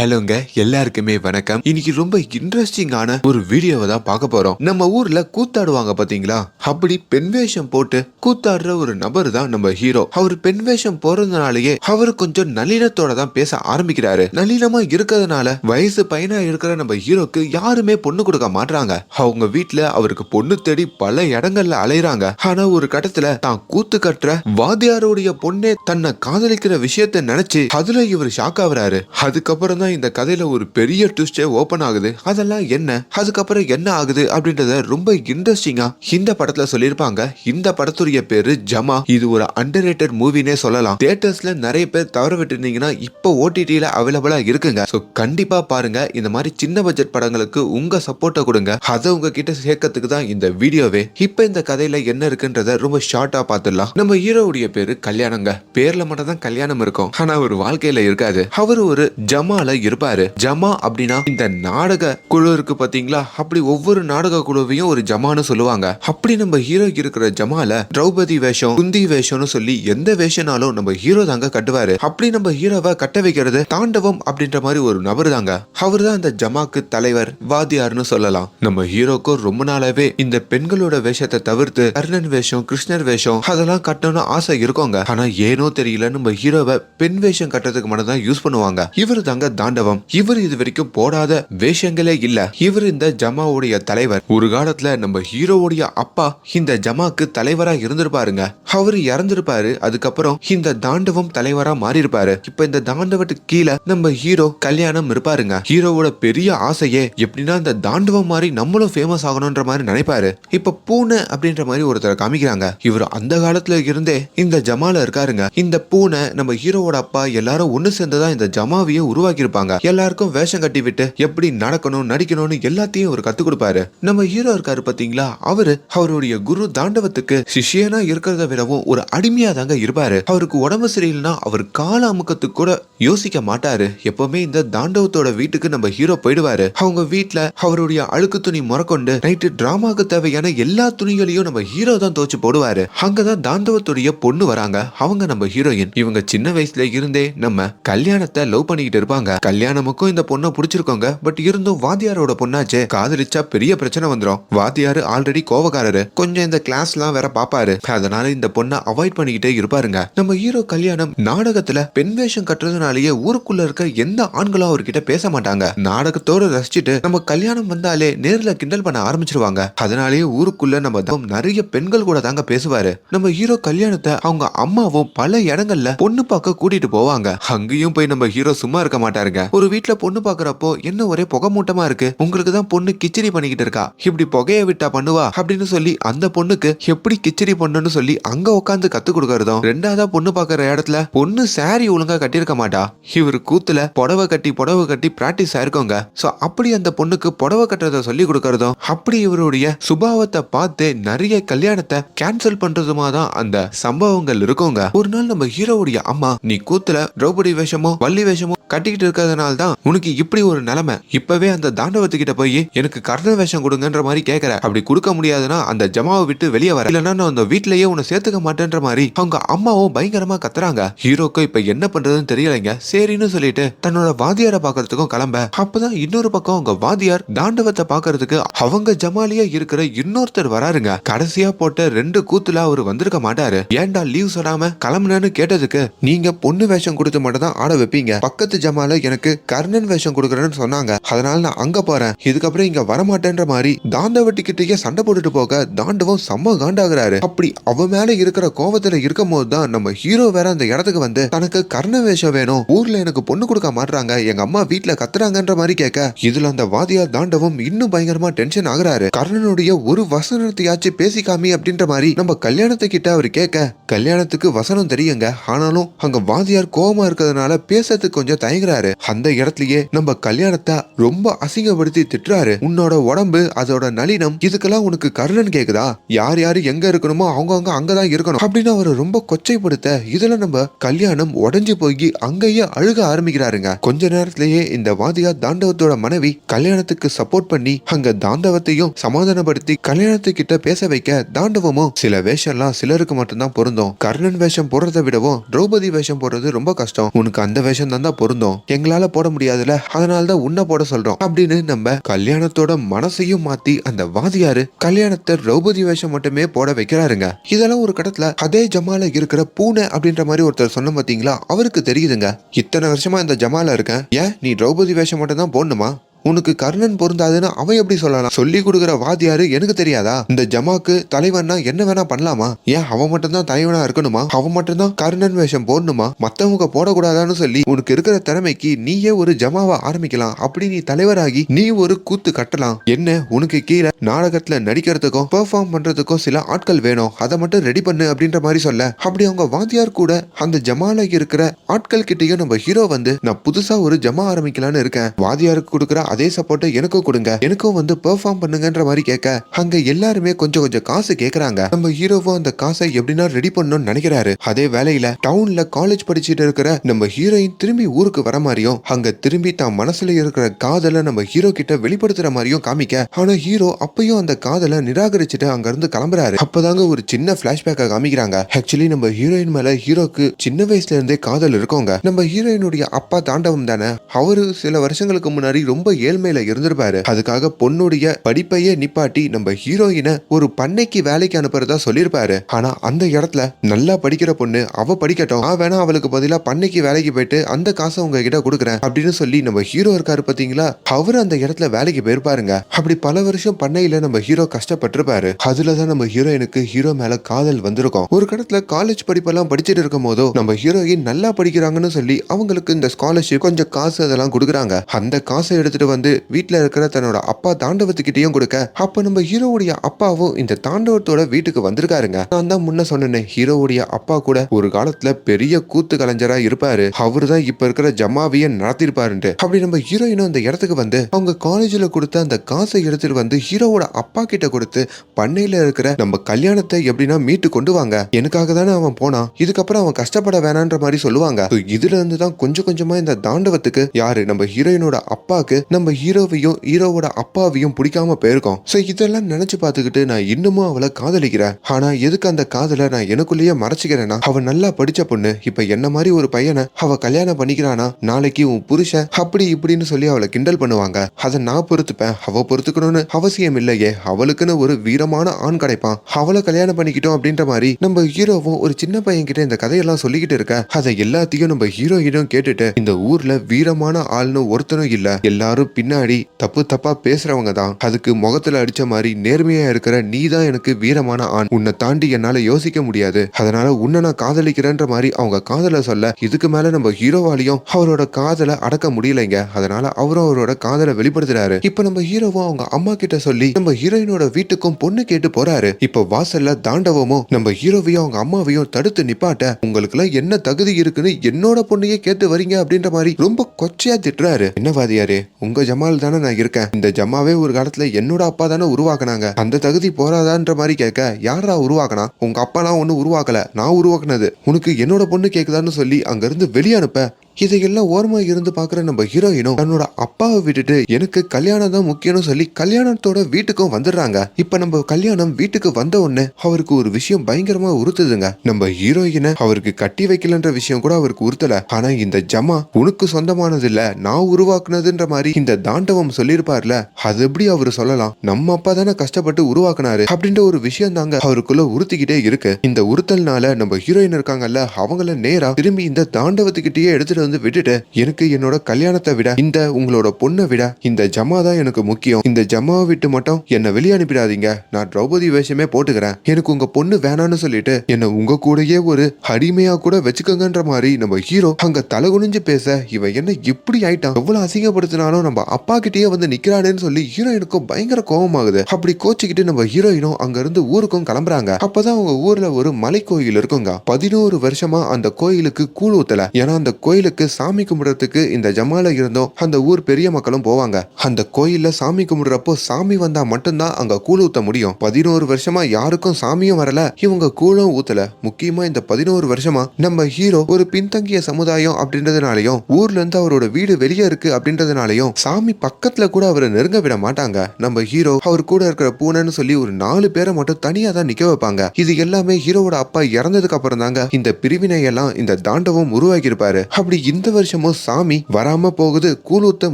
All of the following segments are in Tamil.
ஹலோங்க எல்லாருக்குமே வணக்கம். இன்னைக்கு ரொம்ப இன்ட்ரெஸ்டிங்கான ஒரு வீடியோவை தான் பார்க்க போறோம். நம்ம ஊர்ல கூத்தாடுவாங்க பாத்தீங்களா? அப்படி பெண் வேஷம் போட்டு கூத்தாடுற ஒரு நபர் தான் நம்ம ஹீரோ அவர் பெண் வேஷம் போறதுனாலயே அவர் கொஞ்சம் நளினத்தோட தான் பேச ஆரம்பிக்கிறாரு. நளினமா இருக்கிறதுனால வயசு பையனா இருக்கிற நம்ம ஹீரோக்கு யாருமே பொண்ணு கொடுக்க மாட்டாங்க அவங்க வீட்டுல அவருக்கு பொண்ணு தேடி பல இடங்கள்ல அலையறாங்க. ஆனா ஒரு கட்டத்துல தான் கூத்து கட்டுற வாத்தியாருடைய பொண்ணே தன்னை காதலிக்கிற விஷயத்த நினைச்சு அதுல இவர் ஷாக் ஆகுறாரு. அதுக்கப்புறம் தான் இந்த கதையில ஒரு பெரிய ட்விஸ்டே ஓப்பன் ஆகுது. அதெல்லாம் என்ன? அதுக்கப்புறம் என்ன ஆகுது அப்படின்றத ரொம்ப இன்ட்ரெஸ்டிங்கா இந்த படத்துல சொல்லியிருப்பாங்க. இந்த படத்துடைய பேரு ஜமா. இது ஒரு அண்டர் ரேட்டட் மூவினே சொல்லலாம். தியேட்டர்ஸ்ல நிறைய பேர் தவற விட்டுருந்தீங்கன்னா இப்போ ஓடிடியில அவைலபிளா இருக்குங்க. ஸோ கண்டிப்பா பாருங்க. இந்த மாதிரி சின்ன பட்ஜெட் படங்களுக்கு உங்க சப்போர்ட்டை கொடுங்க. அதை உங்ககிட்ட சேர்க்கறதுக்கு தான் இந்த வீடியோவே. இப்போ இந்த கதையில என்ன இருக்குன்றத ரொம்ப ஷார்ட்டா பார்த்துடலாம். நம்ம ஹீரோவுடைய பேரு கல்யாணங்க. பேர்ல மட்டும் தான் கல்யாணம் இருக்கும். ஆனால் அவர் வாழ்க்கையில இருக்காது அவர் ஒரு ஜமால இருப்பாரு. ஜமா அப்படின்னா இந்த நாடக குழு இருக்கு பாத்தீங்களா அப்படி ஒவ்வொரு நாடக குழுவையும் ஒரு ஜமான்னு சொல்லுவாங்க. அப்படி நம்ம ஹீரோ இருக்கிற ஜமால திரௌபதி வேஷம் குந்தி வேஷம்னு சொல்லி எந்த வேஷனாலும் நம்ம ஹீரோ தாங்க கட்டுவாரு. அப்படி நம்ம ஹீரோவை கட்ட வைக்கிறது தாண்டவம் அப்படின்ற மாதிரி ஒரு நபர் தாங்க. அவர் தான் இந்த ஜமாக்கு தலைவர் வாத்தியார்னு சொல்லலாம். நம்ம ஹீரோக்கு ரொம்ப நாளாவே இந்த பெண்களோட வேஷத்தை தவிர்த்து கர்ணன் வேஷம் கிருஷ்ணர் வேஷம் அதெல்லாம் கட்டணும்னு ஆசை இருக்கோங்க. ஆனா ஏனோ தெரியல நம்ம ஹீரோவை பெண் வேஷம் கட்டுறதுக்கு மட்டும் தான் யூஸ் பண்ணுவாங்க. இவர் தாங்க தாண்டவம் இவர் இது வரைக்கும் போடாத வேஷங்களே இல்ல. இவர் இந்த ஜமாவுடைய தலைவர். ஒரு காலத்துல நம்ம ஹீரோவுடைய அப்பா இந்த ஜமாக்கு தலைவரா இருந்திருப்பாருங்க. அவர் இறந்திருப்பாரு அதுக்கப்புறம் இந்த தாண்டவம் தலைவரா மாறி இருப்பாரு இப்ப இந்த தாண்டவத்துக்கு கீழே நம்ம ஹீரோ கல்யாணம் இருப்பாருங்க. ஹீரோவோட பெரிய ஆசையே எப்படின்னா இந்த தாண்டவம் மாதிரி நம்மளும் ஃபேமஸ் ஆகணும்ன்ற மாதிரி நினைப்பாரு. இப்ப பூனை அப்படின்ற மாதிரி ஒருத்தரை காமிக்கிறாங்க. இவர் அந்த காலத்துல இருந்தே இந்த ஜமால இருக்காருங்க. இந்த பூனை நம்ம ஹீரோவோட அப்பா எல்லாரும் ஒண்ணு சேர்ந்துதான் இந்த ஜமாவையே உருவாக்கி இருப்பாங்க எல்லாருக்கும் வேஷம் கட்டி விட்டு எப்படி நடக்கணும் நடிக்கணும்னு எல்லாத்தையும் அவர் கத்து கொடுப்பாரு. நம்ம ஹீரோ இருக்காரு பாத்தீங்களா? அவரு அவருடைய குரு தாண்டவத்துக்கு சிஷியனா இருக்கிறத விடவும் ஒரு அடிமையா தாங்க இருப்பாரு. அவருக்கு உடம்பு சரியில்லைன்னா அவர் கால அமுக்கத்துக்கு கூட யோசிக்க மாட்டாரு. எப்பவுமே இந்த தாண்டவத்தோட வீட்டுக்கு நம்ம ஹீரோ போயிடுவாரு. அவங்க வீட்டுல அவருடைய அழுக்கு துணி முறக்கொண்டு நைட்டு டிராமாக்கு தேவையான எல்லா துணிகளையும் நம்ம ஹீரோ தான் துவச்சு போடுவாரு. அங்கதான் தாண்டவத்துடைய பொண்ணு வராங்க. அவங்க நம்ம ஹீரோயின் இவங்க சின்ன வயசுல இருந்தே நம்ம கல்யாணத்தை லவ் பண்ணிக்கிட்டு இருப்பாங்க. கல்யாணமுக்கும் இந்த பொண்ணை பிடிச்சிருக்கோங்க. பட் இருந்தும் வாத்தியாரோட பொண்ணாச்சே. காதலிச்சா பெரிய பிரச்சனை வந்துடும் வாத்தியாரு ஆல்ரெடி கோவக்காரரு. கொஞ்சம் இந்த கிளாஸ்லாம் வேற பாப்பாரு. அதனால இந்த பொண்ணை அவாய்ட் பண்ணிக்கிட்டே இருப்பாருங்க. நம்ம ஹீரோ கல்யாணம் நாடகத்துல பெண் வேஷம் கட்டுறதுனாலயே ஊருக்குள்ள இருக்க எந்த ஆண்களும் அவர்கிட்ட பேச மாட்டாங்க. நாடகத்தோட ரசிச்சுட்டு நம்ம கல்யாணம் வந்தாலே நேர்ல கிண்டல் பண்ண ஆரம்பிச்சிருவாங்க. அதனாலேயே ஊருக்குள்ள நம்ம தம் நிறைய பெண்கள் கூட தாங்க பேசுவாரு. நம்ம ஹீரோ கல்யாணத்தை அவங்க அம்மாவும் பல இடங்கள்ல பொண்ணு பார்க்க கூட்டிட்டு போவாங்க. அங்கேயும் போய் நம்ம ஹீரோ சும்மா இருக்க பாருங்க. ஒரு வீட்டுல பொண்ணு பாக்குறப்போ என்ன ஒரே புகை மூட்டமா இருக்கு? உங்களுக்கு தான் பொண்ணு கிச்சடி பண்ணிக்கிட்டு இருக்கா? இப்படி புகைய விட்டா பண்ணுவா? அப்படின்னு சொல்லி அந்த பொண்ணுக்கு எப்படி கிச்சடி பண்ணணும்னு சொல்லி அங்க உட்காந்து கத்து கொடுக்கறதும் ரெண்டாவதா பொண்ணு பாக்குற இடத்துல பொண்ணு சாரி ஒழுங்கா கட்டியிருக்க மாட்டா. இவர் கூத்துல புடவை கட்டி புடவை கட்டி பிராக்டிஸ் ஆயிருக்கோங்க. சோ அப்படி அந்த பொண்ணுக்கு புடவை கட்டுறத சொல்லி கொடுக்கறதும் அப்படி இவருடைய சுபாவத்தை பார்த்து நிறைய கல்யாணத்தை கேன்சல் பண்றதுமா தான் அந்த சம்பவங்கள் இருக்குங்க. ஒரு நாள் நம்ம ஹீரோவுடைய அம்மா நீ கூத்துல திரௌபதி வேஷமோ வள்ளி வேஷமோ கட்டிக்கிட்டு இருக்க இருக்கிறதுனால தான் உனக்கு இப்படி ஒரு நிலைமை. இப்பவே அந்த தாண்டவத்துக்கிட்ட போய் எனக்கு கர்ண வேஷம் கொடுங்கன்ற மாதிரி கேட்கற அப்படி கொடுக்க முடியாதுன்னா அந்த ஜமாவை விட்டு வெளியே வர. இல்லைன்னா நான் அந்த வீட்லயே உன்னை சேர்த்துக்க மாட்டேன்ற மாதிரி. அவங்க அம்மாவும் பயங்கரமா கத்துறாங்க. ஹீரோக்கு இப்ப என்ன பண்றதுன்னு தெரியலைங்க. சரின்னு சொல்லிட்டு தன்னோட வாத்தியாரை பாக்குறதுக்கும் கிளம்ப. அப்பதான் இன்னொரு பக்கம் அவங்க வாத்தியார் தாண்டவத்தை பாக்குறதுக்கு அவங்க ஜமாலியா இருக்கிற இன்னொருத்தர் வராருங்க. கடைசியா போட்ட ரெண்டு கூத்துல அவர் வந்திருக்க மாட்டாரு. ஏன்டா லீவ் சொல்லாம கிளம்புனேன்னு கேட்டதுக்கு நீங்க பொண்ணு வேஷம் கொடுத்து மட்டும் தான் ஆட வைப்பீங்க. பக்கத்து ஜமால எனக்கு கர்ணன் வேஷம் கொடுக்குறேன்னு சொன்னாங்க. அதனால நான் அங்க போறேன். இதுக்கப்புறம் இங்க வரமாட்டேன்ற மாதிரி தாண்டவட்டி கிட்டேயே சண்டை போட்டுட்டு போக தாண்டவம் செம்ம காண்டாகிறாரு. அப்படி அவ மேல இருக்கிற கோவத்துல இருக்கும் போது தான் நம்ம ஹீரோ வேற அந்த இடத்துக்கு வந்து தனக்கு கர்ண வேஷம் வேணும். ஊர்ல எனக்கு பொண்ணு கொடுக்க மாட்றாங்க. எங்க அம்மா வீட்டுல கத்துறாங்கன்ற மாதிரி கேட்க இதுல அந்த வாதியா தாண்டவம் இன்னும் பயங்கரமா டென்ஷன் ஆகுறாரு. கர்ணனுடைய ஒரு வசனத்தையாச்சும் பேசிக்காமி அப்படின்ற மாதிரி நம்ம கல்யாணத்தை கிட்ட அவர் கேட்க கல்யாணத்துக்கு வசனம் தெரியுங்க. ஆனாலும் அங்க வாதியார் கோபமா இருக்கிறதுனால பேசுறதுக்கு கொஞ்சம் தயங்குறாரு. அந்த இடத்துலயே நம்ம கல்யாணத்தை ரொம்ப அசிங்கப்படுத்தி திட்டுறாரு. உன்னோட உடம்பு அதோட நளினம் இதுக்கெல்லாம் உனக்கு கர்ணன் கேக்குதா? யார் யாரு எங்க இருக்கணுமோ அவங்கவுங்க அங்கதான் இருக்கணும். அப்படின்னு அவரை ரொம்ப கொச்சைப்படுத்த இதுல நம்ம கல்யாணம் உடஞ்சு போய் அங்கேயே அழுக ஆரம்பிக்கிறாருங்க. கொஞ்ச நேரத்திலேயே இந்த வாதியா தாண்டவத்தோட மனைவி கல்யாணத்துக்கு சப்போர்ட் பண்ணி அங்க தாண்டவத்தையும் சமாதானப்படுத்தி கல்யாணத்துக்கிட்ட பேச வைக்க தாண்டவமும் சில வேஷம்லாம் சிலருக்கு மட்டும்தான் பொருந்தும். கர்ணன் வேஷம் போடுறதை விடவும் திரௌபதி வேஷம் போடுறது ரொம்ப கஷ்டம். உனக்கு அந்த வேஷம் தான் பொருந்தும். எங்களை எங்களால போட முடியாதுல. அதனால தான் உன்னை போட சொல்றோம். அப்படின்னு நம்ம கல்யாணத்தோட மனசையும் மாத்தி அந்த வாதியாரு கல்யாணத்தை திரௌபதி வேஷம் மட்டுமே போட வைக்கிறாருங்க. இதெல்லாம் ஒரு கடத்துல அதே ஜமால இருக்கிற பூனை அப்படின்ற மாதிரி ஒருத்தர் சொன்ன பாத்தீங்களா? அவருக்கு தெரியுதுங்க. இத்தனை வருஷமா இந்த ஜமால இருக்கேன். ஏன்? நீ திரௌபதி வேஷம் மட்டும் தான் போடணுமா? உனக்கு கர்ணன் பொருந்தாதுன்னு அவன் எப்படி சொல்லலாம் சொல்லி கொடுக்குற வாத்தியாரு எனக்கு தெரியாதா? இந்த ஜமாக்கு தலைவன்னா என்ன வேணா பண்ணலாமா? ஏன் அவன் மட்டும்தான் தலைவனா இருக்கணுமா? அவன் மட்டும்தான் கர்ணன் வேஷம் போடணுமா? மத்தவங்க போடக்கூடாதான்னு சொல்லி உனக்கு இருக்கிற திறமைக்கு நீயே ஒரு ஜமாவை ஆரம்பிக்கலாம். அப்படி நீ தலைவராகி நீ ஒரு கூத்து கட்டலாம். என்ன உனக்கு கீழே நாடகத்துல நடிக்கிறதுக்கும் பெர்ஃபார்ம் பண்றதுக்கும் சில ஆட்கள் வேணும். அதை மட்டும் ரெடி பண்ணு அப்படின்ற மாதிரி சொல்ல. அப்படி அவங்க வாத்தியார் கூட அந்த ஜமால இருக்கிற ஆட்கள் கிட்டயும் நம்ம ஹீரோ வந்து நான் புதுசா ஒரு ஜமா ஆரம்பிக்கலாம்னு இருக்கேன். வாத்தியாருக்கு கொடுக்குற அதே சப்போர்ட்டை எனக்கும் கொடுங்க. எனக்கும் வந்து பெர்ஃபார்ம் பண்ணுங்கன்ற மாதிரி கேட்க அங்க எல்லாருமே கொஞ்சம் கொஞ்சம் காசு கேக்குறாங்க. நம்ம ஹீரோவும் அந்த காசை எப்படின்னா ரெடி பண்ணணும்னு நினைக்கிறாரு. அதே வேலையில டவுன்ல காலேஜ் படிச்சுட்டு இருக்கிற நம்ம ஹீரோயின் திரும்பி ஊருக்கு வர மாதிரியும் அங்க திரும்பி தான் மனசுல இருக்கிற காதலை நம்ம ஹீரோ கிட்ட வெளிப்படுத்துற மாதிரியும் காமிக்க ஆனா ஹீரோ அப்பயும் அந்த காதலை நிராகரிச்சுட்டு அங்க இருந்து கிளம்புறாரு. அப்பதாங்க ஒரு சின்ன பிளாஷ்பேக்கை காமிக்கிறாங்க. ஆக்சுவலி நம்ம ஹீரோயின் மேல ஹீரோக்கு சின்ன வயசுல இருந்தே காதல் இருக்கோங்க. நம்ம ஹீரோயினுடைய அப்பா தாண்டவம் தானே அவரு சில வருஷங்களுக்கு முன்னாடி ரொம்ப ஏழ்மையில இருந்திருப்பாரு. அதுக்காக பொண்ணுடைய படிப்பையே நிப்பாட்டி நம்ம ஹீரோயினை ஒரு பண்ணைக்கு வேலைக்கு அனுப்புறதா சொல்லியிருப்பாரு ஆனா அந்த இடத்துல நல்லா படிக்கிற பொண்ணு அவ படிக்கட்டும். நான் வேணா அவளுக்கு பதிலா பண்ணைக்கு வேலைக்கு போயிட்டு அந்த காசை உங்ககிட்ட கொடுக்குறேன் அப்படின்னு சொல்லி நம்ம ஹீரோ இருக்காரு பாத்தீங்களா? அவர் அந்த இடத்துல வேலைக்கு போயிருப்பாருங்க. அப்படி பல வருஷம் பண்ணையில நம்ம ஹீரோ கஷ்டப்பட்டிருப்பாரு. அதுலதான் நம்ம ஹீரோயினுக்கு ஹீரோ மேல காதல் வந்திருக்கும். ஒரு கடத்துல காலேஜ் படிப்பெல்லாம் படிச்சுட்டு இருக்கும் போதோ நம்ம ஹீரோயின் நல்லா படிக்கிறாங்கன்னு சொல்லி அவங்களுக்கு இந்த ஸ்காலர்ஷிப் கொஞ்சம் காசு அதெல்லாம் கொடுக்குறாங்க. அந்த காசை எடுத்துட்டு வந்து வீட்டில் இருக்கிற தன்னோட அப்பா தாண்டவத்துக்கிட்டையும் கொடுக்க அப்ப நம்ம ஹீரோவுடைய அப்பாவும் இந்த தாண்டவத்தோட வீட்டுக்கு வந்திருக்காருங்க. நான் தான் முன்ன சொன்னேன் ஹீரோவுடைய அப்பா கூட ஒரு காலத்துல பெரிய கூத்து கலைஞரா இருப்பாரு. அவரு தான் இப்ப இருக்கிற ஜமாவிய நடத்திருப்பாருன்ட்டு. அப்படி நம்ம ஹீரோயினும் அந்த இடத்துக்கு வந்து அவங்க காலேஜ்ல கொடுத்த அந்த காசை எடுத்துட்டு வந்து ஹீரோவோட அப்பா கிட்ட கொடுத்து பண்ணையில இருக்கிற நம்ம கல்யாணத்தை எப்படின்னா மீட்டு கொண்டு வாங்க. எனக்காக தானே அவன் போனான். இதுக்கப்புறம் அவன் கஷ்டப்பட வேணான்ற மாதிரி சொல்லுவாங்க. இதுல இருந்து தான் கொஞ்சம் கொஞ்சமா இந்த தாண்டவத்துக்கு யாரு நம்ம ஹீரோயினோட அப்பாக்கு நம்ம நம்ம ஹீரோவையும் ஹீரோவோட அப்பாவையும் பிடிக்காம போயிருக்கோம். சோ இதெல்லாம் நினைச்சு பார்த்துக்கிட்டு நான் இன்னமும் அவளை காதலிக்கிறேன். ஆனா எதுக்கு அந்த காதலை நான் எனக்குள்ளேயே மறைச்சிக்கிறேன்னா அவ நல்லா படிச்ச பொண்ணு இப்ப என்ன மாதிரி ஒரு பையனை அவ கல்யாணம் பண்ணிக்கிறானா நாளைக்கு உன் புருஷன் அப்படி இப்படின்னு சொல்லி அவளை கிண்டல் பண்ணுவாங்க. அதை நான் பொறுத்துப்பேன் அவ பொறுத்துக்கணும்னு அவசியம் இல்லையே அவளுக்குன்னு ஒரு வீரமான ஆண் கிடைப்பான். அவளை கல்யாணம் பண்ணிக்கிட்டோம் அப்படின்ற மாதிரி நம்ம ஹீரோவும் ஒரு சின்ன பையன் கிட்ட இந்த கதையெல்லாம் சொல்லிக்கிட்டு இருக்க. அதை எல்லாத்தையும் நம்ம ஹீரோயினும் கேட்டுட்டு இந்த ஊர்ல வீரமான ஆள்னு ஒருத்தனும் இல்ல எல்லாரும் பின்னாடி தப்பு தப்பா பேசுறவங்க தான். அதுக்கு முகத்துல அடிச்ச மாதிரி நேர்மையா இருக்கிற நீ தான் எனக்கு வீரமான ஆண். உன்னை தாண்டி என்னால யோசிக்க முடியாது. அதனால உன்னை நான் காதலிக்கிறேன்ற மாதிரி அவங்க காதலை சொல்ல இதுக்கு மேல நம்ம ஹீரோவாலையும் அவரோட காதலை அடக்க முடியலைங்க. அதனால அவரும் அவரோட காதலை வெளிப்படுத்துறாரு. இப்ப நம்ம ஹீரோவும் அவங்க அம்மா கிட்ட சொல்லி நம்ம ஹீரோயினோட வீட்டுக்கும் பொண்ணு கேட்டு போறாரு. இப்ப வாசல்ல தாண்டவமும் நம்ம ஹீரோவையும் அவங்க அம்மாவையும் தடுத்து நிப்பாட்ட உங்களுக்கு எல்லாம் என்ன தகுதி இருக்குன்னு என்னோட பொண்ணையே கேட்டு வரீங்க அப்படின்ற மாதிரி ரொம்ப கொச்சையா திட்டுறாரு. என்ன வாதியாரே உங்க ஜமால் தானே நான் இருக்கேன். இந்த ஜமாவே ஒரு காலத்துல என்னோட அப்பா தானே உருவாக்குனாங்க. அந்த தகுதி போறாதான்ற மாதிரி கேட்க யாரா உருவாக்கினா? உங்க அப்பாலாம் ஒன்னும் உருவாக்கல. நான் உருவாக்குனது. உனக்கு என்னோட பொண்ணு கேக்குதான்னு சொல்லி அங்க இருந்து வெளியே அனுப்ப. இதையெல்லாம் ஓரமா இருந்து பாக்குற நம்ம ஹீரோயினும் தன்னோட அப்பாவை விட்டுட்டு எனக்கு கல்யாணம் தான் முக்கியம்னு சொல்லி கல்யாணத்தோட வீட்டுக்கும் வந்துடுறாங்க. இப்ப நம்ம கல்யாணம் வீட்டுக்கு வந்த உடனே அவருக்கு ஒரு விஷயம் பயங்கரமா உறுத்துதுங்க. நம்ம ஹீரோயினை அவருக்கு கட்டி வைக்கலன்ற விஷயம் கூட அவருக்கு உறுத்தல. ஆனா இந்த ஜமா உனக்கு சொந்தமானது இல்ல நான் உருவாக்குனதுன்ற மாதிரி இந்த தாண்டவம் சொல்லியிருப்பார்ல அது எப்படி அவரு சொல்லலாம்? நம்ம அப்பா தானே கஷ்டப்பட்டு உருவாக்குனாரு அப்படின்ற ஒரு விஷயம் தாங்க அவருக்குள்ள உறுத்திக்கிட்டே இருக்கு. இந்த உறுத்தல்னால நம்ம ஹீரோயின் இருக்காங்கல்ல அவங்கள நேரா திரும்பி இந்த தாண்டவத்துக்கிட்டேயே எடுத்துட்டு வந்து விட்டுட்டு எனக்கு என்னோட கல்யாணத்தை விட இந்த உங்களோட பொண்ணை விட இந்த ஜமா தான் எனக்கு முக்கியம். இந்த ஜமாவை விட்டு மட்டும் என்னை வெளியே அனுப்பிடாதீங்க. நான் திரௌபதி வேஷமே போட்டுக்கிறேன். எனக்கு உங்க பொண்ணு வேணான்னு சொல்லிட்டு என்னை உங்க கூடயே ஒரு அடிமையா கூட வச்சுக்கோங்கன்ற மாதிரி நம்ம ஹீரோ அங்க தலை குனிஞ்சு பேச இவன் என்ன இப்படி ஆயிட்டான்? எவ்வளவு அசிங்கப்படுத்தினாலும் நம்ம அப்பா கிட்டயே வந்து நிக்கிறானேன்னு சொல்லி ஹீரோயினுக்கும் பயங்கர கோபமாகுது அப்படி கோச்சிக்கிட்டு நம்ம ஹீரோயினும் அங்க இருந்து ஊருக்கும் கிளம்புறாங்க. அப்பதான் அவங்க ஊர்ல ஒரு மலை கோயில் இருக்குங்க. பதினோரு வருஷமா அந்த கோயிலுக்கு கூழ் ஊத்தல. ஏன்னா அந்த கோயிலுக்கு சாமி கும்பிடுறதுக்கு இந்த ஜமால இருந்தும். அந்த ஊர் பெரிய மக்களும் போவாங்க. அந்த கோயில்ல சாமி கும்பிடுறப்போ சாமி வந்தா மட்டும்தான் அங்க கூழ் ஊத்த முடியும். பதினோரு வருஷமா யாருக்கும் சாமியும் வரல. இவங்க கூழும் ஊத்தல. முக்கியமா இந்த பதினோரு வருஷமா நம்ம ஹீரோ ஒரு பின்தங்கிய சமுதாயம் அப்படின்றதுனாலயும் ஊர்ல இருந்து அவரோட வீடு வெளியே இருக்கு அப்படின்றதுனாலயும் சாமி பக்கத்துல கூட அவரை நெருங்க விட மாட்டாங்க. நம்ம ஹீரோ அவர் கூட இருக்கிற பூனைன்னு சொல்லி ஒரு நாலு பேரை மட்டும் தனியா தான் நிக்க வைப்பாங்க. இது எல்லாமே ஹீரோவோட அப்பா இறந்ததுக்கு அப்புறம் தாங்க இந்த பிரிவினை எல்லாம் இந்த தாண்டவம் உருவாக்கி இருப்பாரு அப்படி இந்த வருஷமும் சாமி வராம போகுது கூலூத்த ஊத்த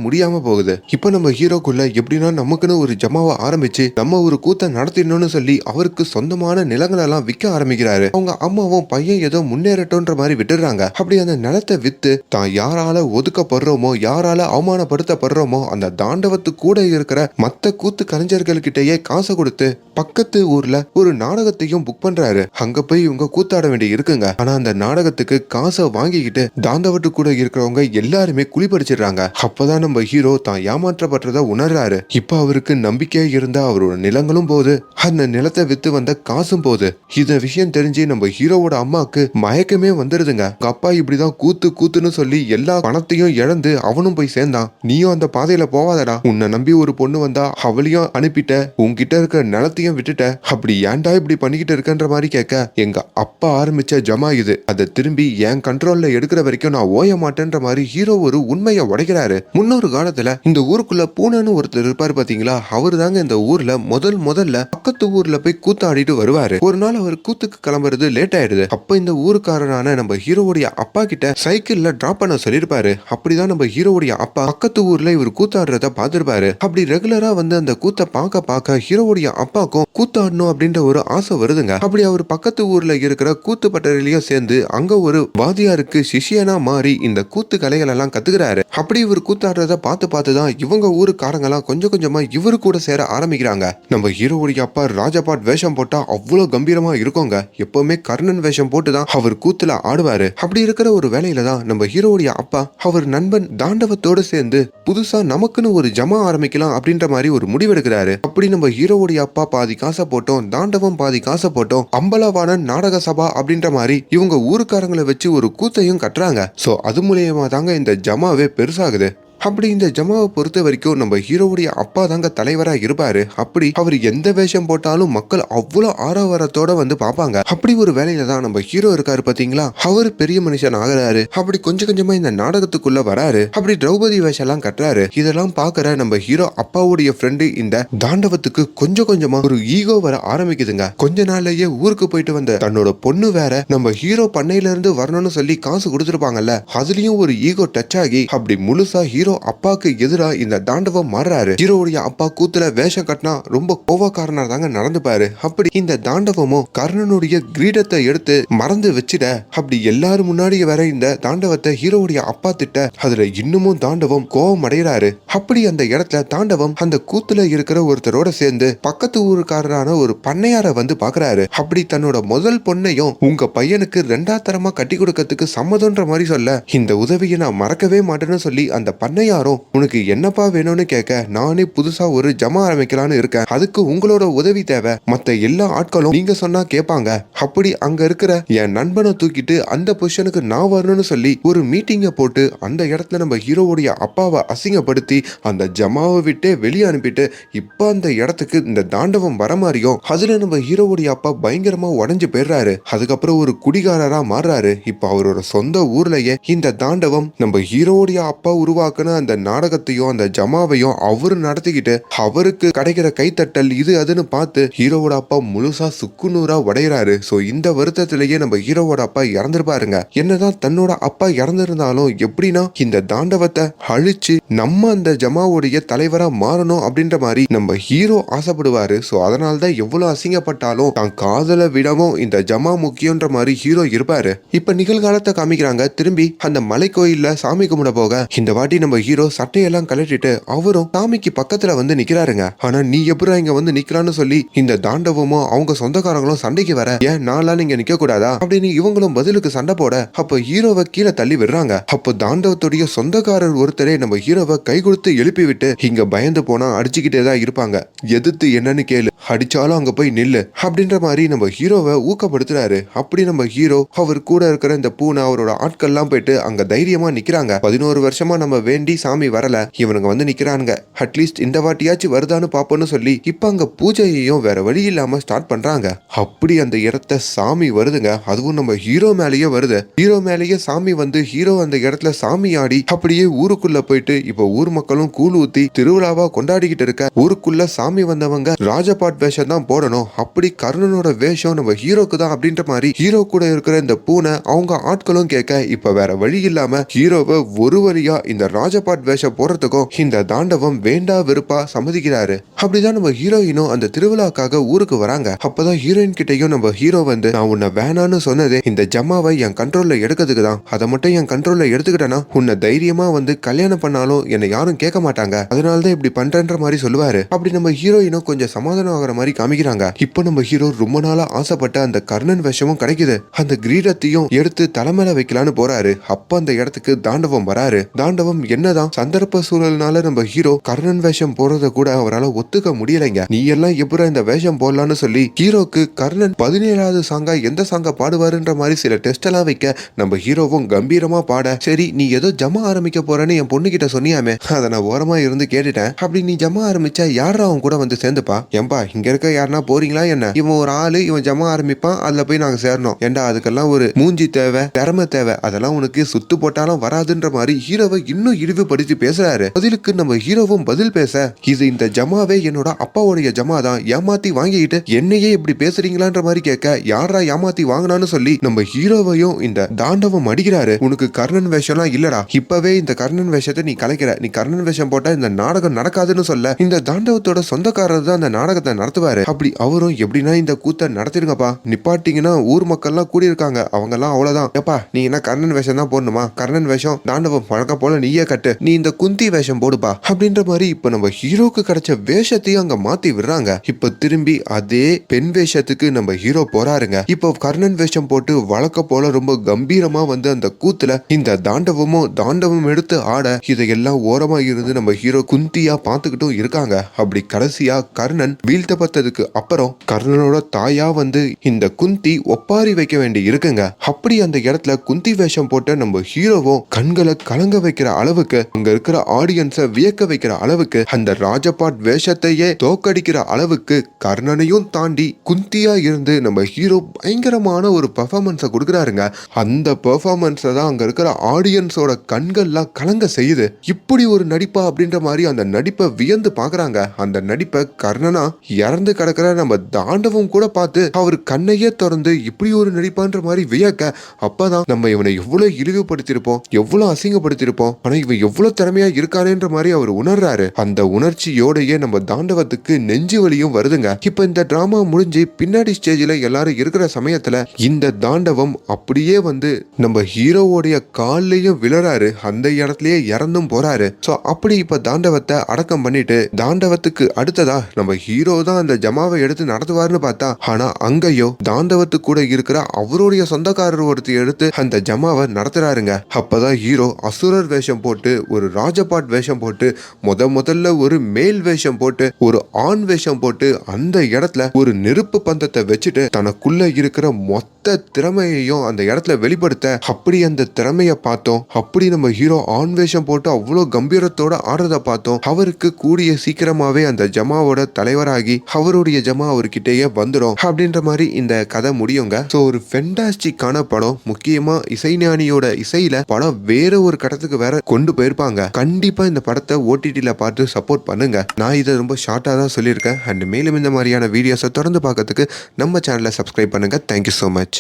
முடியாம போகுது. இப்போ நம்ம ஹீரோக்குள்ள எப்படின்னா நமக்குன்னு ஒரு ஜமாவை ஆரம்பிச்சு நம்ம ஒரு கூத்த நடத்திடணும்னு சொல்லி அவருக்கு சொந்தமான நிலங்கள் எல்லாம் விற்க ஆரம்பிக்கிறாரு. அவங்க அம்மாவும் பையன் ஏதோ முன்னேறட்டும்ன்ற மாதிரி விட்டுறாங்க அப்படி அந்த நிலத்தை வித்து தான் யாரால ஒதுக்கப்படுறோமோ யாரால அவமானப்படுத்தப்படுறோமோ அந்த தாண்டவத்து கூட இருக்கிற மத்த கூத்து கலைஞர்கள்கிட்டயே காசை கொடுத்து பக்கத்து ஊர்ல ஒரு நாடகத்தையும் புக் பண்றாரு. அங்க போய் இவங்க கூத்தாட வேண்டி இருக்குங்க. ஆனா அந்த நாடகத்துக்கு காசை வாங்கிக்கிட்டு தாண்டவட்டு கூட இருக்கிறவங்க எல்லாருமே குளிப்படிச்சிடுறாங்க அப்பதான் நம்ம ஹீரோ தான் ஏமாற்றப்பட்டதை உணர்றாரு. இப்ப அவருக்கு நம்பிக்கையா இருந்த அவரோட நிலங்களும் போகுது. அந்த நிலத்தை வித்து வந்த காசும் போது இந்த விஷயம் தெரிஞ்சு நம்ம ஹீரோவோட அம்மாக்கு மயக்கமே வந்துருதுங்க. அப்பா இப்படிதான் கூத்து கூத்துன்னு சொல்லி எல்லா பணத்தையும் இழந்து அவனும் போய் சேர்ந்தான். நீயும் அந்த பாதையில போவாதடா. உன்னை நம்பி ஒரு பொண்ணு வந்தா அவளையும் அனுப்பிட்ட உன்கிட்ட இருக்கிற நிலத்தையும் விட்டுட்ட அப்படி ஏன்டா இப்படி பண்ணிக்கிட்டு இருக்கன்ற மாதிரி கேட்க எங்க அப்பா ஆரம்பிச்ச ஜமா இது. அதை திரும்பி என் கண்ட்ரோல்ல எடுக்கிற வரைக்கும் நான் ஓய மாட்டேன்ற மாதிரி ஹீரோ ஒரு உண்மையை உடைக்கிறாரு. முன்னொரு காலத்துல இந்த ஊருக்குள்ள பூனைன்னு ஒருத்தர் இருப்பாரு பாத்தீங்களா? அவர் தாங்க இந்த ஊர்ல முதல் முதல்ல பக்கத்து ஊர்ல போய் கூத்தாடிட்டு வருவாரு. ஒரு நாள் அவர் கூத்துக்கு கிளம்புறது லேட் ஆயிடுது. அப்ப இந்த ஊருக்காரரான நம்ம ஹீரோவுடைய அப்பா கிட்ட சைக்கிள்ல டிராப் பண்ண சொல்லிருப்பாரு அப்படிதான் நம்ம ஹீரோவுடைய அப்பா பக்கத்து ஊர்ல இவர் கூத்தாடுறத பார்த்திருப்பாரு. அப்படி ரெகுலரா வந்து அந்த கூத்த பார்க்க பார்க்க ஹீரோவுடைய அப்பாக்கும் கூத்தாடணும் அப்படின்ற ஒரு ஆசை வருதுங்க. அப்படி அவர் பக்கத்து ஊர்ல இருக்கிற கூத்து பட்டறையிலயும் சேர்ந்து அங்க ஒரு வாதியாருக்கு சிஷியனா மாறி இந்த கூத்து கலைகள் எல்லாம் கத்துக்கிறாரு. அப்படி இவர் கூத்தாடுறத பார்த்து பார்த்து தான் இவங்க ஊருக்காரங்க எல்லாம் கொஞ்சம் கொஞ்சமா இவரு கூட சேர ஆரம்பிக்கிறாங்க. நம்ம ஹீரோவுடைய அப்பா ராஜபாட் வேஷம் போட்டா அவ்வளவு கம்பீரமா இருக்கோங்க. எப்பவுமே கர்ணன் வேஷம் போட்டு தான் அவர் கூத்துல ஆடுவாரு. அப்படி இருக்கிற ஒரு வேலையில தான் நம்ம ஹீரோவுடைய அப்பா அவர் நண்பன் தாண்டவத்தோட சேர்ந்து புதுசா நமக்குன்னு ஒரு ஜமா ஆரம்பிக்கலாம் அப்படின்ற மாதிரி ஒரு முடிவெடுக்கிறாரு. அப்படி நம்ம ஹீரோவுடைய அப்பா பாதி காசை போட்டோம் தாண்டவம் பாதி காசை போட்டோம் அம்பலவாணன் நாடக சபா அப்படின்ற மாதிரி இவங்க ஊருக்காரங்களை வச்சு ஒரு கூத்தையும் கட்டுறாங்க. சோ அது மூலயமா தாங்க இந்த ஜமாவே பெருசாகுது. அப்படி இந்த ஜமாவை பொறுத்த வரைக்கும் நம்ம ஹீரோவுடைய அப்பா தாங்க தலைவரா இருப்பாரு. அப்படி அவர் எந்த வேஷம் போட்டாலும் மக்கள் அவ்வளோ ஆரவாரத்தோட வந்து பார்ப்பாங்க. அப்படி ஒரு வேலையில தான் நம்ம ஹீரோ இருக்காரு பாத்தீங்களா அவர் பெரிய மனுஷன் ஆகிறாரு. அப்படி கொஞ்சம் கொஞ்சமா இந்த நாடகத்துக்குள்ள வராரு. அப்படி திரௌபதி வேஷம் எல்லாம் கட்டுறாரு. இதெல்லாம் பாக்குற நம்ம ஹீரோ அப்பாவுடைய ஃப்ரெண்டு இந்த தாண்டவத்துக்கு கொஞ்சம் கொஞ்சமா ஒரு ஈகோ வர ஆரம்பிக்குதுங்க. கொஞ்ச நாள்லயே ஊருக்கு போயிட்டு வந்த தன்னோட பொண்ணு வேற நம்ம ஹீரோ பண்ணையில இருந்து வரணும்னு சொல்லி காசு கொடுத்துருப்பாங்கல்ல. அதுலயும் ஒரு ஈகோ டச் ஆகி அப்படி முழுசா ஹீரோ அப்பாவுக்கு எதிரா இந்த தாண்டவம் மாறுறாரு. ஹீரோவுடைய அப்பா கூத்துல வேஷம் கட்டினா ரொம்ப கோவக்காரனா தாங்க நடந்துப்பாரு. அப்படி இந்த தாண்டவமும் கர்ணனுடைய கிரீடத்தை எடுத்து மறந்து வச்சிட அப்படி எல்லாரும் முன்னாடி வர இந்த தாண்டவத்தை ஹீரோவுடைய அப்பா திட்ட அதுல இன்னமும் தாண்டவம் கோவம் அடைகிறாரு அப்படி அந்த இடத்துல தாண்டவம் அந்த கூத்துல இருக்கிற ஒருத்தரோட சேர்ந்து பக்கத்து ஊருக்காரரான ஒரு பண்ணையார வந்து பாக்குறாரு. அப்படி தன்னோட முதல் பொண்ணையும் உங்க பையனுக்கு ரெண்டா தரமா கட்டி கொடுக்கறதுக்கு சம்மதம்ன்ற மாதிரி சொல்ல இந்த உதவியை நான் மறக்கவே மாட்டேன்னு சொல்லி அந்த பண்ணை யாரோ உனக்கு என்னப்பா வேணும்னு கேட்க நானே புதுசா ஒரு ஜமா ஆரம்பிக்கலாம்னு இருக்கேன். அதுக்கு உங்களோட உதவி தேவை. மத்த எல்லா ஆட்களும் நீங்க சொன்னா கேட்பாங்க. அப்படி அங்க இருக்கிற என் நண்பனை தூக்கிட்டு அந்த பொசிஷனுக்கு நான் வரணும்னு சொல்லி ஒரு மீட்டிங்கை போட்டு அந்த இடத்துல நம்ம ஹீரோவுடைய அப்பாவை அசிங்கப்படுத்தி அந்த ஜமாவை விட்டே வெளியே அனுப்பிட்டு இப்ப அந்த இடத்துக்கு இந்த தாண்டவம் வர மாதிரியும் அதுல நம்ம ஹீரோவுடைய அப்பா பயங்கரமா உடஞ்சு போயிடுறாரு. அதுக்கப்புறம் ஒரு குடிகாரரா மாறுறாரு. இப்ப அவரோட சொந்த ஊர்லயே இந்த தாண்டவம் நம்ம ஹீரோவுடைய அப்பா உருவாக்குன அந்த நாடகத்தையும் அந்த ஜமாவையும் அவர் நடத்திக்கிட்டு அவருக்கு கிடைக்கிற கைத்தட்டல் இது அதுன்னு பார்த்து ஹீரோவோட அப்பா முழுசா சுக்குநூறா உடையிறாரு. சோ இந்த வருத்தத்திலேயே நம்ம ஹீரோவோட அப்பா இறந்துருப்பாருங்க என்னதான் தன்னோட அப்பா இறந்திருந்தாலும் எப்படின்னா இந்த தாண்டவத்தை அழிச்சு நம்ம அந்த ஜமாவுடைய தலைவரா மாறணும் அப்படின்ற மாதிரி நம்ம ஹீரோ ஆசைப்படுவாரு. சோ அதனாலதான் எவ்வளவு அசிங்கப்பட்டாலும் தான் காதல விடவும் இந்த ஜமா முக்கியன்ற மாதிரி ஹீரோ இருப்பாரு. இப்ப நிகழ்காலத்தை காமிக்கிறாங்க. திரும்பி அந்த மலை கோயில்ல சாமி கும்பிட போக இந்த வாட்டி நம்ம ஹீரோ சட்டையெல்லாம் கலட்டிட்டு அவரும் சாமிக்கு பக்கத்துல வந்து நிக்கிறாருங்க. ஆனா நீ எப்படா இங்க வந்து நிக்கலான்னு சொல்லி இந்த தாண்டவமும் அவங்க சொந்தக்காரங்களும் சண்டைக்கு வர ஏன் நான்லாம் நீங்க நிக்க கூடாதா அப்படின்னு இவங்களும் பதிலுக்கு சண்டை போட அப்ப ஹீரோவை கீழே தள்ளி விடுறாங்க. அப்போ தாண்டவத்துடைய சொந்தக்காரர் ஒருத்தரே நம்ம ஹீரோவை கை கொடுத்து எழுப்பி விட்டு இங்க பயந்து போனா அடிச்சுக்கிட்டே தான் இருப்பாங்க. எதிர்த்து என்னன்னு கேளு. அடிச்சாலும் அங்க போய் நில்லு. அப்படின்ற மாதிரி நம்ம ஹீரோவை ஊக்கப்படுத்துறாரு. அப்படி நம்ம ஹீரோ அவர் கூட இருக்கிற இந்த பூனை அவரோட ஆட்கள்லாம் போயிட்டு அங்க தைரியமா நிக்கிறாங்க. பதினோரு வருஷமா நம்ம வேண்டி சாமி வரல. இவனுங்க வந்து நிக்கிறானுங்க. அட்லீஸ்ட் இந்த வாட்டியாச்சும் வருதான்னு பாப்போம்னு சொல்லி இப்ப அங்க பூஜையையும் வேற வழி இல்லாம ஸ்டார்ட் பண்றாங்க. அப்படி அந்த இடத்த சாமி வருதுங்க. அதுவும் நம்ம ஹீரோ மேலேயே வருது. ஹீரோ மேலேயே சாமி வந்து ஹீரோ அந்த இடத்துல சாமி ஆடி அப்படியே ஊருக்குள்ள போயிட்டு இப்போ ஊர் மக்களும் கூழ் ஊத்தி திருவிழாவா கொண்டாடிக்கிட்டு இருக்க ஊருக்குள்ள சாமி வந்தவங்க ராஜபா ராஜபாட் வேஷம் தான் போடணும். அப்படி கர்ணனோட வேஷம் நம்ம ஹீரோக்கு தான் அப்படின்ற மாதிரி ஹீரோ கூட இருக்கிற இந்த பூனை அவங்க ஆட்களும் கேட்க இப்ப வேற வழி இல்லாம ஹீரோவை ஒரு வழியா இந்த ராஜபாட் வேஷம் போடுறதுக்கும் இந்த தாண்டவம் வேண்டா வெறுப்பா சம்மதிக்கிறாரு. அப்படிதான் நம்ம ஹீரோயினும் அந்த திருவிழாக்காக ஊருக்கு வராங்க. அப்பதான் ஹீரோயின் கிட்டயும் நம்ம ஹீரோ வந்து நான் உன்னை வேணான்னு சொன்னதே இந்த ஜம்மாவை என் கண்ட்ரோல்ல எடுக்கிறதுக்கு தான். அதை மட்டும் என் கண்ட்ரோல்ல எடுத்துக்கிட்டேன்னா உன்னை தைரியமா வந்து கல்யாணம் பண்ணாலும் என்னை யாரும் கேட்க மாட்டாங்க. அதனால தான் இப்படி பண்றேன்ற மாதிரி சொல்லுவாரு. அப்படி நம்ம ஹீரோயினும் கொஞ்சம் சமாதானம் ஆகிற மாதிரி காமிக்கிறாங்க. இப்போ நம்ம ஹீரோ ரொம்ப நாளா ஆசைப்பட்ட அந்த கர்ணன் விஷமும் கிடைக்குது. அந்த கிரீடத்தையும் எடுத்து தலைமையில வைக்கலான்னு போறாரு. அப்ப அந்த இடத்துக்கு தாண்டவம் வராரு. தாண்டவம் என்னதான்? சந்தர்ப்ப சூழல்னால நம்ம ஹீரோ கர்ணன் வேஷம் போறத கூட அவரால் ஒத்துக்க முடியலைங்க. நீ எல்லாம் எப்படி இந்த வேஷம் போடலான்னு சொல்லி ஹீரோக்கு கர்ணன் பதினேழாவது சாங்கா எந்த சாங்கா பாடுவாருன்ற மாதிரி சில டெஸ்ட் எல்லாம் வைக்க நம்ம ஹீரோவும் கம்பீரமா பாட சரி நீ ஏதோ ஜமா ஆரம்பிக்க போறேன்னு என் பொண்ணு கிட்ட சொன்னியாமே. அதை நான் ஓரமா இருந்து கேட்டுட்டேன். அப்படி நீ ஜமா ஆரம்பிச்சா யாரா அவன் கூட வந்து சேர்ந்துப்பா? ஏன்பா இங்க இருக்க யாருன்னா போறீங்களா என்ன? இவன் ஒரு ஆளு இவன் ஜமா ஆரம்பிப்பான் அதுல போய் நாங்க சேரணும். ஏண்டா அதுக்கெல்லாம் ஒரு மூஞ்சி தேவை திறமை தேவை. அதெல்லாம் உனக்கு சுத்து போட்டாலும் வராதுன்ற மாதிரி ஹீரோவை இன்னும் இழிவுபடுத்தி பேசுறாரு. பதிலுக்கு நம்ம ஹீரோவும் பதில் பேச இது இந்த ஜமாவே என்னோட அப்பாவுடைய ஜமா தான். ஏமாத்தி வாங்கிக்கிட்டு என்னையே இப்படி பேசுறீங்களான்ற மாதிரி கேட்க யாரா ஏமாத்தி வாங்கினான்னு சொல்லி நம்ம ஹீரோவையும் இந்த தாண்டவம் அடிக்கிறாரு. உனக்கு கர்ணன் வேஷம்லாம் இல்லடா. இப்பவே இந்த கர்ணன் வேஷத்தை நீ கலைக்கிற. நீ கர்ணன் வேஷம் போட்டா இந்த நாடகம் நடக்காதுன்னு சொல்ல இந்த தாண்டவத்தோட சொந்தக்காரர் தான் அந்த நாடகத்தை நடத்துவாரு. அப்படி அவரும் எப்படின்னா இந்த கூத்த நடத்திடுங்கப்பா. நிப்பாட்டிங்கன்னா ஊர் மக்கள்லாம் கூடி இருக்காங்க அவங்க எல்லாம் அவ்வளவுதான். ஏப்பா நீ என்ன கர்ணன் வேஷம் தான் போடணுமா? கர்ணன் வேஷம் தாண்டவம் வழக்கம் போல நீயே கட்டு. நீ இந்த குந்தி வேஷம் போடுப்பா. அப்படின்ற மாதிரி இப்ப நம்ம ஹீரோக்கு கிடைச்ச வேஷத்தையும் அங்க மாத்தி விடுறாங்க. இப்ப திரும்பி அதே பெண் வேஷத்துக்கு நம்ம ஹீரோ போறாருங்க. இப்போ கர்ணன் வேஷம் போட்டு வழக்க போல ரொம்ப கம்பீரமா வந்து அந்த கூத்துல இந்த தாண்டவமும் தாண்டவம் எடுத்து ஆட இதையெல்லாம் ஓரமா இருந்து நம்ம ஹீரோ குந்தியா பார்த்துக்கிட்டும் இருக்காங்க. அப்படி கடைசியா கர்ணன் வீல் வீழ்த்தப்பட்டதுக்கு அப்புறம் கர்ணனோட தாயா வந்து இந்த குந்தி ஒப்பாரி வைக்க வேண்டி இருக்குங்க. அப்படி அந்த இடத்துல குந்தி வேஷம் போட்ட நம்ம ஹீரோவும் கண்களை கலங்க வைக்கிற அளவுக்கு அங்க இருக்கிற ஆடியன்ஸை வியக்க வைக்கிற அளவுக்கு அந்த ராஜபாட் வேஷத்தையே தோக்கடிக்கிற அளவுக்கு கர்ணனையும் தாண்டி குந்தியா இருந்து நம்ம ஹீரோ பயங்கரமான ஒரு பெர்ஃபார்மன்ஸை கொடுக்குறாருங்க. அந்த பெர்ஃபார்மன்ஸை தான் அங்க இருக்கிற ஆடியன்ஸோட கண்கள்லாம் கலங்க செய்யுது. இப்படி ஒரு நடிப்பா அப்படின்ற மாதிரி அந்த நடிப்பை வியந்து பாக்குறாங்க அந்த நடிப்பை கர்ணனா இறந்து கிடக்கிற நம்ம தாண்டவம் கூட பார்த்து அவர் கண்ணையே திறந்து இப்படி ஒரு நடிப்பான்ற மாதிரி வியக்க அப்பதான் நம்ம இவனை எவ்வளவு இழிவுபடுத்தியிருப்போம் எவ்வளவு அசிங்கப்படுத்தியிருப்போம். ஆனா இவன் எவ்வளவு திறமையா இருக்கானேன்ற மாதிரி அவர் உணர்றாரு. அந்த உணர்ச்சியோடையே நம்ம தாண்டவத்துக்கு நெஞ்சு வலியும் வருதுங்க. இப்ப இந்த டிராமா முடிஞ்சு பின்னாடி ஸ்டேஜ்ல எல்லாரும் இருக்கிற சமயத்துல இந்த தாண்டவம் அப்படியே வந்து நம்ம ஹீரோவோடைய கால்லயும் விழறாரு. அந்த இடத்துலயே இறந்தும் போறாரு. சோ அப்படி இப்ப தாண்டவத்தை அடக்கம் பண்ணிட்டு தாண்டவத்துக்கு அடுத்ததா நம்ம ஹீரோ தான் அந்த ஜமாவை எடுத்து நடத்துவாருன்னு பார்த்தா ஆனா அங்கேயோ தாண்டவத்து கூட இருக்கிற அவருடைய சொந்தக்காரர் ஒருத்தர் எடுத்து அந்த ஜமாவை நடத்துறாருங்க. அப்பதான் ஹீரோ அசுரர் வேஷம் போட்டு ஒரு ராஜபாட் வேஷம் போட்டு முத முதல்ல ஒரு மேல் வேஷம் போட்டு ஒரு ஆண் வேஷம் போட்டு அந்த இடத்துல ஒரு நெருப்பு பந்தத்தை வச்சுட்டு தனக்குள்ள இருக்கிற மொத்த திறமையையும் அந்த இடத்துல வெளிப்படுத்த அப்படி அந்த திறமைய பார்த்தோம். அப்படி நம்ம ஹீரோ ஆண் வேஷம் போட்டு அவ்வளோ கம்பீரத்தோட ஆடுறத பார்த்தோம். அவருக்கு கூடிய சீக்கிரமாவே அந்த ஜமாவோட தலைவராகி அவருடைய ஜமா அவர்கிட்டயே வந்துடும் அப்படின்ற மாதிரி இந்த கதை முடியுங்க. ஸோ ஒரு ஃபென்டாஸ்டிக்கான படம் முக்கியமா இசைஞானியோட இசையில படம் வேற ஒரு கடத்துக்கு வேற கொண்டு போயிருப்பாங்க. கண்டிப்பா இந்த படத்தை ஓடிடியில பார்த்து சப்போர்ட் பண்ணுங்க. நான் இதை ரொம்ப ஷார்ட்டா தான் சொல்லியிருக்கேன். அண்ட் மேலும் இந்த மாதிரியான வீடியோஸை தொடர்ந்து பார்க்கறதுக்கு நம்ம சேனலை சப்ஸ்கிரைப் பண்ணுங்க. Thank you so much